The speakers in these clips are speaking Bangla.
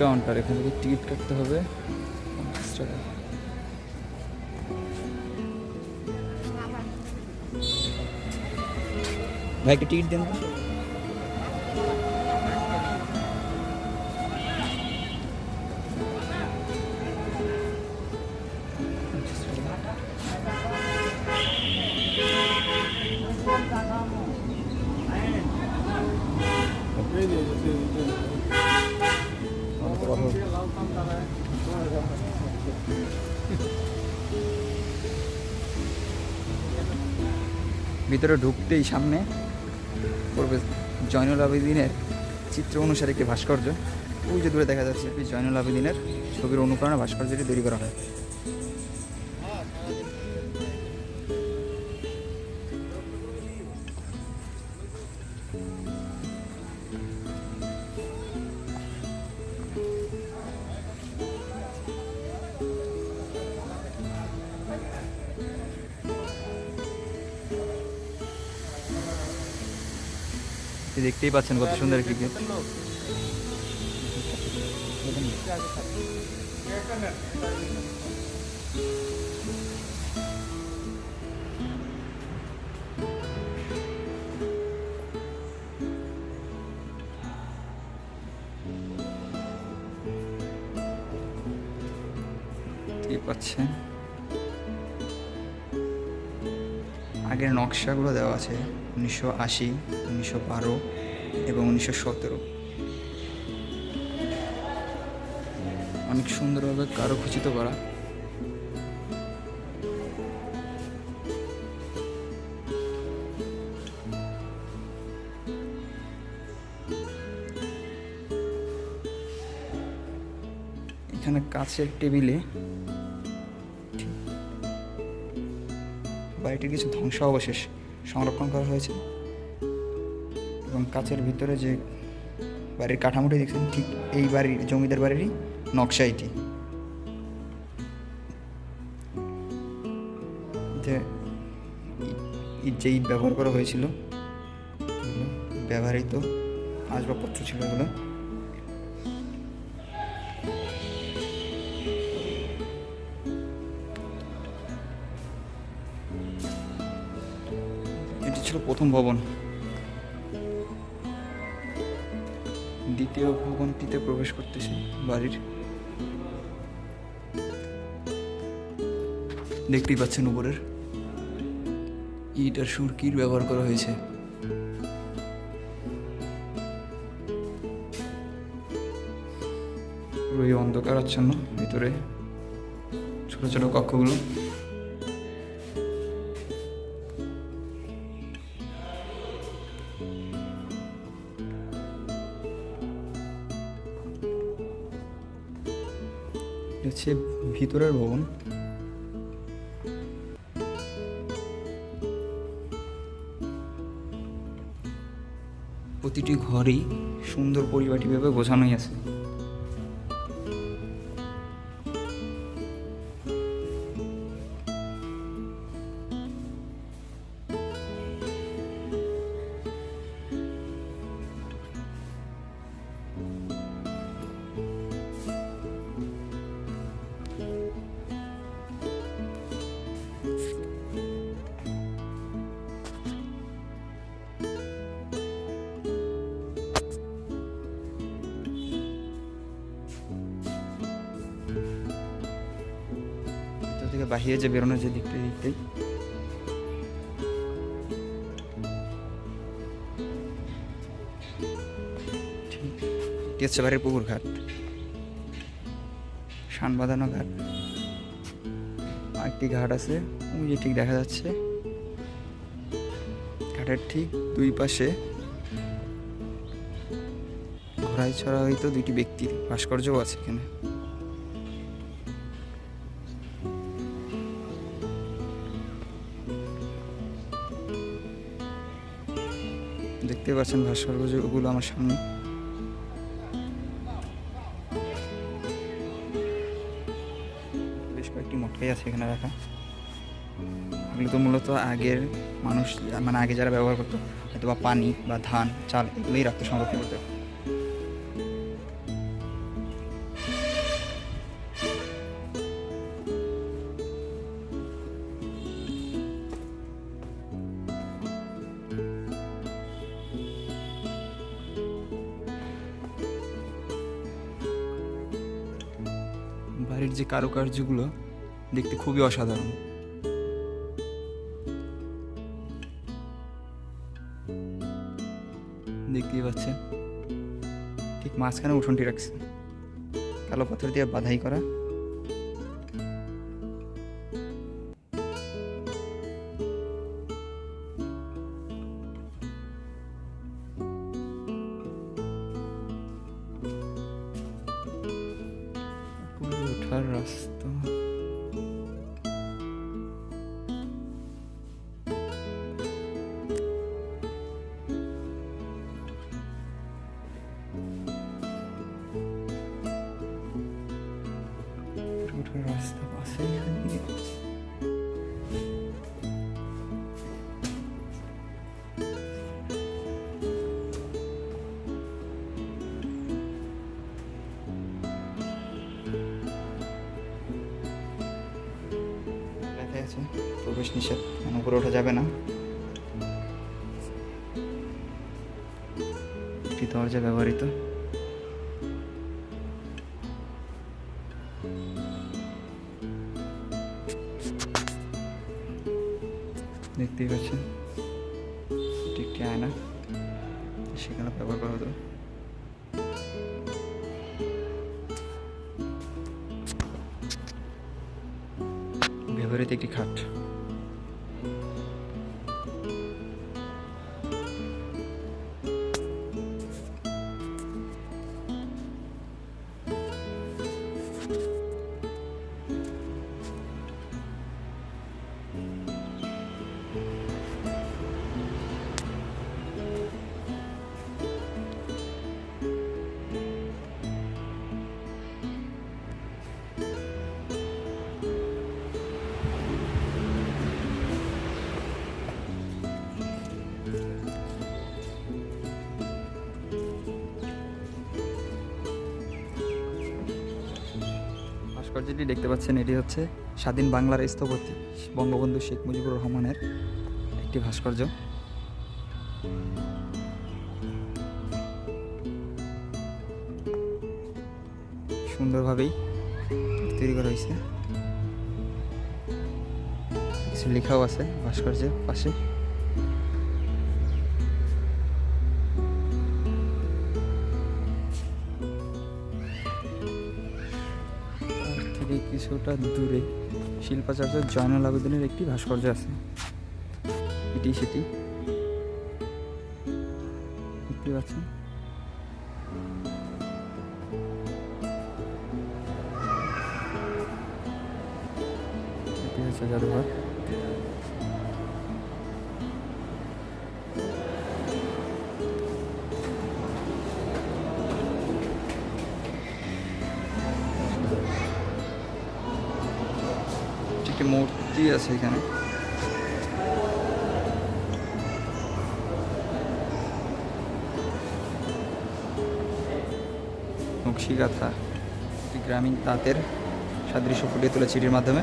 কাউন্টার এখান থেকে টিকিট কাটতে হবে পঞ্চাশ টাকা ভাইকে টিকিট দেন ভিতরে ঢুকতেই সামনে পড়বে জয়নুল আবেদিনের চিত্র অনুসারে একটি ভাস্কর্য। ওই যে দূরে দেখা যাচ্ছে জয়নুল আবেদিনের ছবির অনুকরণে ভাস্কর্যটি তৈরি করা হয়। দেখতেই পাচ্ছেন কত সুন্দর গেট। দেখতেই পাচ্ছেন। আগের নকশাগুলো দেওয়া আছে, উনিশশো আশি, উনিশশো বারো এবং উনিশশো সতেরো। অনেক সুন্দরভাবে কারুখচিত করা। এখানে কাছের টেবিলে বাড়িটির কিছু ধ্বংস অবশেষ সংরক্ষণ করা হয়েছে। এবং কাছের ভিতরে যে বাড়ির কাঠামোটি দেখছেন, ঠিক এই বাড়ির, জমিদার বাড়িরই নকশা এটি। যে যে ইট ব্যবহার করা হয়েছিল ব্যবহৃত আসবাবপত্র ছিল এগুলো। ছিল প্রথম ভবন। দ্বিতীয় ভবনটিতে প্রবেশ করতেছি বাড়ির। দেখতেই পাচ্ছেন উপরের। ইট আর সুরকির ব্যবহার করা হয়েছে। পুরোই অন্ধকার আচ্ছন্ন, ভিতরে ছোট ছোট কক্ষগুলো। হচ্ছে ভিতরের ভবন। প্রতিটি ঘরেই সুন্দর পরিপাটিভাবে গোছানোই আছে। বাহিরে যে বেরোনো যে দিকটা ঠিক। এটি পুকুর ঘাট শান বাঁধানো ঘাট। আরেকটি ঘাট আছে যে ঠিক দেখা যাচ্ছে। ঘাটের ঠিক দুই পাশে ঘোড়ায় ছড়া হয়তো দুইটি ব্যক্তির ভাস্কর্যও আছে এখানে। দেখতে পাচ্ছেন ওগুলো আমার সামনে। বেশ কয়েকটি মটকাই আছে এখানে রাখা। এগুলো তো মূলত আগের মানুষ মানে আগে যারা ব্যবহার করতো হয়তো বা পানি বা ধান, চাল, এগুলোই রাখতো সংরক্ষণ করতে। যে কারুকার্যগুলো দেখতে খুবই অসাধারণ। দেখতেই পাচ্ছেন, ঠিক মাঝখানে উঠোনটি রাখছে কালো পাথর দিয়ে বাধাই করা। আছে। প্রবেশ নিষেধ মানে উপরে ওঠা যাবে না। একটি দরজা ব্যবহৃত। দেখতেই পাচ্ছেন একটি আয়না। সেখানে ব্যবহার করা হতো। ব্যবহৃত একটি খাট। ভাস্কর্যটি দেখতে পাচ্ছেন, এটি হচ্ছে স্বাধীন বাংলার স্থপতি বঙ্গবন্ধু শেখ মুজিবুর রহমানের একটি ভাস্কর্য। সুন্দরভাবেই তৈরি করা হয়েছে। কিছু লেখাও আছে ভাস্কর্যের পাশে। কিছুটা দূরে শিল্পাচার্য জয়নুল আবেদিনের একটি ভাস্কর্য আছে। এটি সেটি। দেখতে পাচ্ছেন? হচ্ছে জাদুঘর। একটি মূর্তি আছে এখানে। নকশিগাথা গ্রামীণ তাঁতের সাদৃশ্য ফুটিয়ে তোলা চিঠির মাধ্যমে।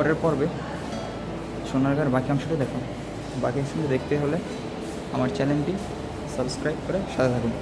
পরের পর্বে সোনারগাঁর বাকি অংশটা দেখো বাকি অংশটা দেখতে হলে আমার চ্যানেলটি সাবস্ক্রাইব করে সাথে থাকুন।